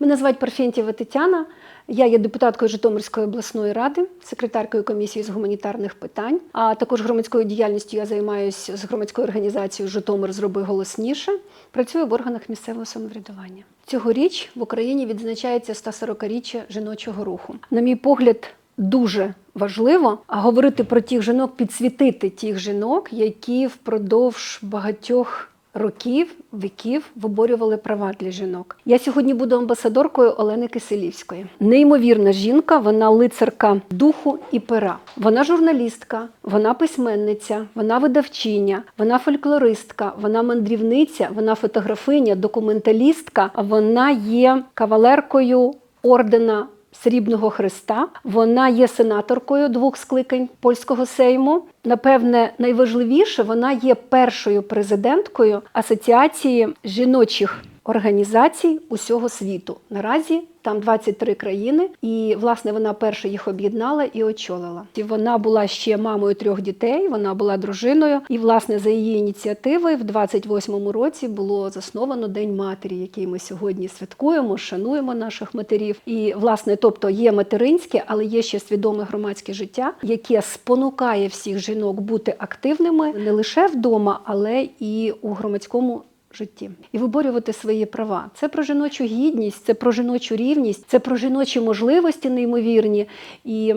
Мене звати Парфентєва Тетяна. Я є депутаткою Житомирської обласної ради, секретаркою комісії з гуманітарних питань. А також громадською діяльністю я займаюся з громадською організацією Житомир зроби голосніше. Працюю в органах місцевого самоврядування. Цьогоріч в Україні відзначається 140-річчя жіночого руху. На мій погляд, дуже важливо говорити про тих жінок, підсвітити тих жінок, які впродовж багатьох років, віків виборювали права для жінок. Я сьогодні буду амбасадоркою Олени Киселівської. Неймовірна жінка, вона лицарка духу і пера. Вона журналістка, вона письменниця, вона видавчиня, вона фольклористка, вона мандрівниця, вона фотографиня, документалістка. Вона є кавалеркою ордена. Срібного Христа. Вона є сенаторкою двох скликань польського сейму. Напевне, найважливіше, вона є першою президенткою Асоціації жіночих організацій усього світу. Наразі там 23 країни, і власне вона перша їх об'єднала і очолила. І вона була ще мамою трьох дітей. Вона була дружиною. І власне за її ініціативою в 28-му році було засновано День матері, який ми сьогодні святкуємо, шануємо наших матерів. І власне, тобто є материнське, але є ще свідоме громадське життя, яке спонукає всіх жінок бути активними не лише вдома, але і у громадському житті і виборювати свої права. Це про жіночу гідність, це про жіночу рівність, це про жіночі можливості неймовірні. І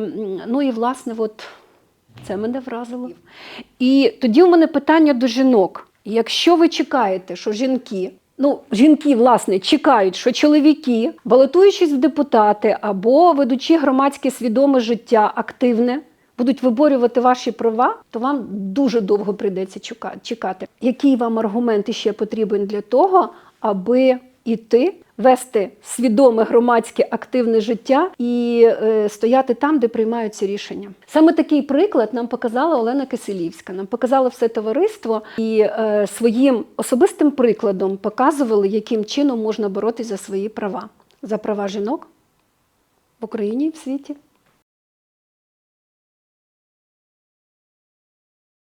ну і власне, от це мене вразило. І тоді у мене питання до жінок: якщо ви чекаєте, що жінки. Ну, жінки, власне, чекають, що чоловіки, балотуючись в депутати або ведучи громадське свідоме життя активне, будуть виборювати ваші права, то вам дуже довго прийдеться чекати. Який вам аргумент ще потрібен для того, аби іти, вести свідоме громадське активне життя і е, стояти там, де приймаються рішення? Саме такий приклад нам показала Олена Киселівська. Нам показало все товариство і е, своїм особистим прикладом показували, яким чином можна боротися за свої права, за права жінок в Україні і в світі.